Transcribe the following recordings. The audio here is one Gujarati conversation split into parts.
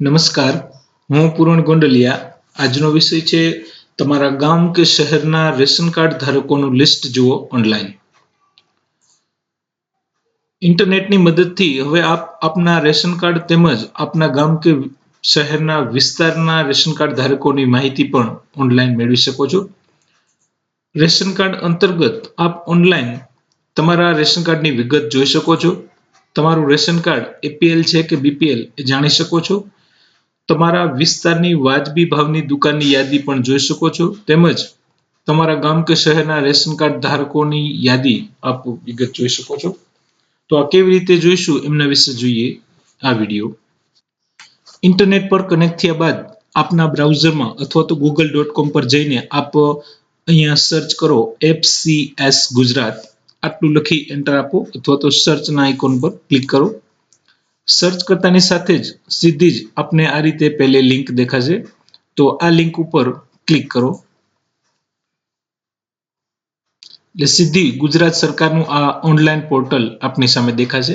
નમસ્કાર. હું પૂરણ ગોંડલિયા. આજનો વિષય છે તમારા ગામ કે શહેરના રેશન કાર્ડ ધારકોનું લિસ્ટ જુઓ ઓનલાઈન. ઇન્ટરનેટની મદદથી હવે આપ, આપના રેશન કાર્ડ તેમજ આપના ગામ કે શહેરના વિસ્તારના રેશન કાર્ડ ધારકોની માહિતી પણ ઓનલાઈન મેળવી શકો છો. રેશન કાર્ડ અંતર્ગત આપ ઓનલાઈન તમારા રેશન કાર્ડની વિગત જોઈ શકો છો. તમારું રેશન કાર્ડ એપીએલ છે કે બીપીએલ એ જાણી શકો છો. તમારા વિસ્તારની વાજબી ભાવની દુકાનની યાદી પણ જોઈ શકો છો. તેમજ તમારા ગામ કે શહેરના રેશન કાર્ડ ધારકોની યાદી આપ વિગત જોઈ શકો છો. તો આ કેવી રીતે જોઈશું એમના વિશે જોઈએ આ વીડિયો. ઇન્ટરનેટ પર કનેક્ટ થયા બાદ આપના બ્રાઉઝરમાં અથવા તો ગૂગલ ડોટ કોમ પર જઈને આપ અહીંયા સર્ચ કરો એફસીએસ ગુજરાત. આટલું લખી એન્ટર આપો અથવા તો સર્ચના આઇકોન પર ક્લિક કરો. સર્ચ કરતાની સાથે જ સીધી જ આપને આ રીતે પહેલે લિંક દેખાશે. તો આ લિંક ઉપર ક્લિક કરો. એટલે સીધી ગુજરાત સરકારનું આ ઓનલાઈન પોર્ટલ આપની સામે દેખાશે.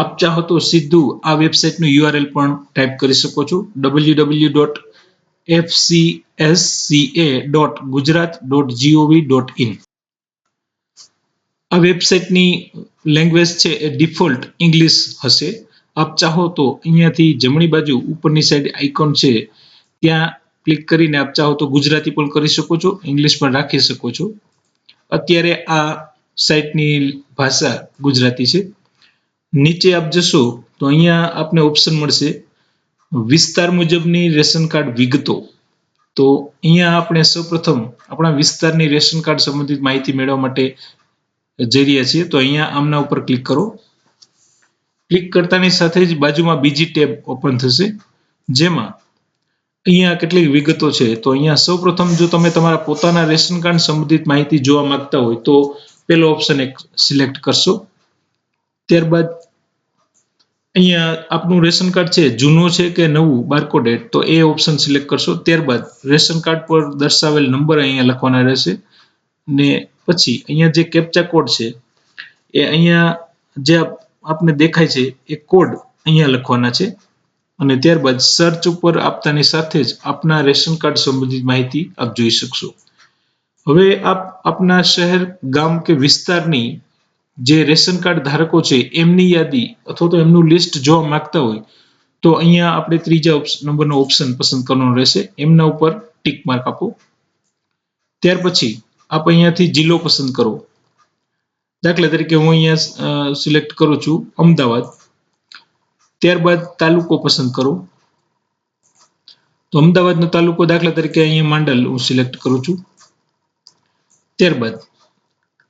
આપ ચાહો તો સીધું આ વેબસાઇટનું યુઆરએલ પણ ટાઈપ કરી શકો છો. W W dot FCSCA dot Gujarat dot GOV dot in આ વેબસાઇટની લેંગ્વેજ છે એ ડિફોલ્ટ ઇંગ્લિશ હશે. આપ ચાહો તો અહીંયાથી જમણી બાજુ ઉપરની સાઈડ આઇકોન છે, ત્યાં ક્લિક કરીને આપ ચાહો તો ગુજરાતી પણ કરી શકો છો ઇંગ્લિશ પણ રાખી શકો છો. અત્યારે આ સાઇટની ભાષા ગુજરાતી છે. નીચે આપ જશો તો અહીંયા આપને ઓપ્શન મળશે, વિસ્તાર મુજબની રેશન કાર્ડ વિગતો. તો અહીંયા આપણે સૌપ્રથમ આપણા વિસ્તારની રેશન કાર્ડ સંબંધિત માહિતી મેળવવા માટે જઈ રહ્યા છીએ. તો અહીંયા આમના ઉપર ક્લિક કરો. ક્લિક કરતાની સાથે જ બાજુમાં બીજી ટેબ ઓપન થશે. જેમાં અહીંયા કેટલીક વિગતો છે. તો અહીંયા સૌપ્રથમ જો તમે તમારા પોતાના રેશન કાર્ડ સંબંધિત માહિતી જોવા માંગતા હોય તો પેલો ઓપ્શન એક સિલેક્ટ કરશો. ત્યારબાદ અહીંયા આપનું રેશન કાર્ડ છે, જૂનું છે કે નવું બારકોડેડ તો એ ઓપ્શન સિલેક્ટ કરશો. ત્યારબાદ રેશન કાર્ડ પર દર્શાવેલ નંબર અહીંયા લખવાના રહેશે. ને પછી અહીંયા જે કેપ્ચા કોડ છે, એ અહીંયા જે આપને દેખાય છે, એ કોડ અહીંયા લખવાના છે. અને ત્યારબાદ સર્ચ ઉપર આપતાની સાથે જ આપના રેશન કાર્ડ સંબંધિત માહિતી આપ જોઈ શકશો. હવે આપ આપના શહેર, ગામ કે વિસ્તારની જે રેશન કાર્ડ ધારકો છે, એમની યાદી અથવા તો એમનું લિસ્ટ જોવા માંગતા હોય, તો અહીંયા આપણે ત્રીજા નંબરનો ઓપ્શન પસંદ કરવાનો રહેશે. એમના ઉપર ટીક માર્ક આપો. ત્યાર પછી આપ અહીંયાથી જિલ્લો પસંદ કરો. દાખલા તરીકે હું અહીંયા સિલેક્ટ કરું છું અમદાવાદ. ત્યારબાદ તાલુકો પસંદ કરો. તો અમદાવાદનો તાલુકો દાખલા તરીકે અહીંયા માંડલ હું સિલેક્ટ કરું છું. ત્યારબાદ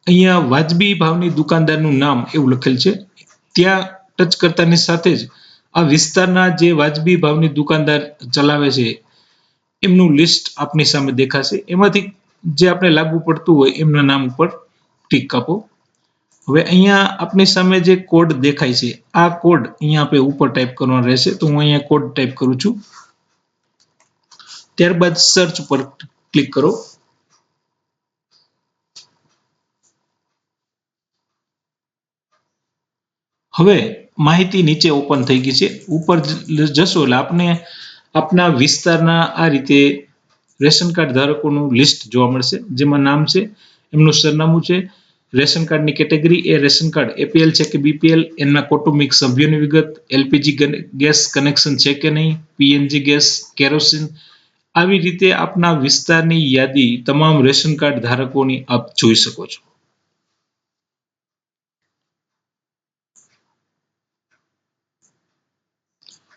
અહીંયા વાજબી ભાવની દુકાનદારનું નામ એવું લખેલ છે. ત્યાં ટચ કરતાની સાથે જ આ વિસ્તારના જે વાજબી ભાવની દુકાનદાર ચલાવે છે, એમનું લિસ્ટ આપની સામે દેખાશે. એમાંથી જે આપણે લાગુ પડતું હોય એમના નામ ઉપર ટીક આપો. હવે અહીંયા આપની સામે જે કોડ દેખાય છે, આ કોડ અહીંયા આપણે ઉપર ટાઈપ કરવાનો રહેશે. તો હું અહીંયા કોડ ટાઈપ કરું છું. ત્યારબાદ સર્ચ ઉપર ક્લિક કરો. હવે માહિતી નીચે ઓપન થઈ ગઈ છે. ઉપર જશો એટલે આપને આપના વિસ્તારના આ રીતે રેશન કાર્ડ ધારકોનું લિસ્ટ જોવા મળશે. જેમાં નામ છે, એમનું સરનામું છે રેશન કાર્ડની કેટેગરી એ રેશન કાર્ડ, એપીએલ છે કે બીપીએલ, એમના કૌટુંબિક સભ્યોની વિગત, એલપીજી ગેસ કનેક્શન છે કે નહીં, પીએનજી ગેસ, કેરોસીન, આવી રીતે આપના વિસ્તારની યાદી તમામ રેશન કાર્ડ ધારકોની આપ જોઈ શકો છો.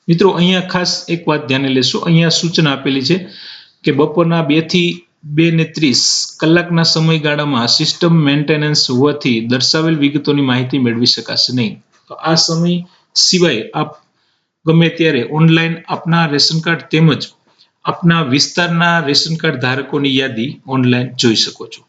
મિત્રો, અહીંયા ખાસ એક વાત ધ્યાને લેશો. અહીંયા સૂચના આપેલી છે કે બપોરના બેથી બે ને ત્રીસ કલાકના સમયગાળામાં સિસ્ટમ મેન્ટેનન્સ હોવાથી દર્શાવેલ વિગતોની માહિતી મેળવી શકાશે નહીં. તો આ સમય સિવાય આપ ગમે ત્યારે ઓનલાઈન આપના રેશન કાર્ડ તેમજ આપના વિસ્તારના રેશન કાર્ડ ધારકોની યાદી ઓનલાઈન જોઈ શકો છો.